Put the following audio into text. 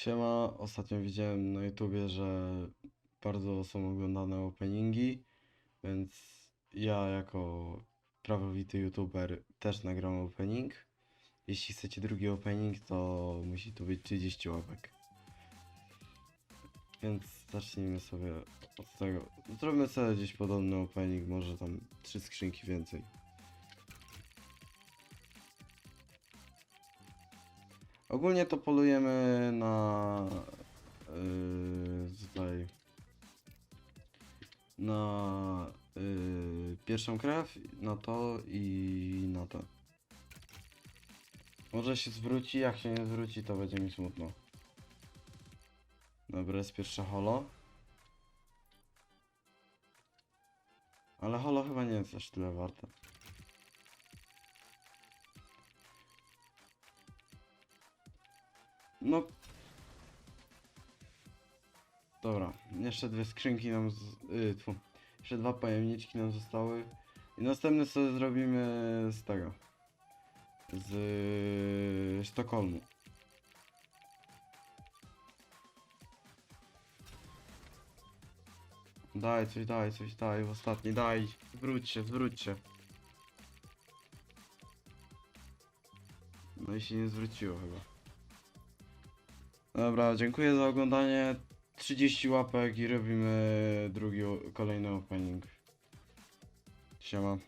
Siema, ostatnio widziałem na YouTubie, że bardzo są oglądane openingi, więc ja jako prawowity YouTuber też nagram opening. Jeśli chcecie drugi opening, to musi tu być 30 łapek. Więc zacznijmy sobie od tego. Zrobimy sobie gdzieś podobny opening, może tam trzy skrzynki więcej. Ogólnie to polujemy na yy, tutaj na yy, pierwszą krew, na to i na to. Może się zwróci, jak się nie zwróci, to będzie mi smutno. Dobra, jest pierwsza holo. Ale holo chyba nie jest aż tyle warte. No. Dobra, jeszcze dwie skrzynki nam z... Yy, tfu. Jeszcze dwa pojemniczki nam zostały. I następny sobie zrobimy z tego. Z yy, Sztokholmu. Daj coś, daj coś, daj, w ostatni, daj. Zwróć się, zwróć się. No i się nie zwróciło chyba. Dobra, dziękuję za oglądanie. 30 łapek i robimy drugi, kolejny opening. Siema.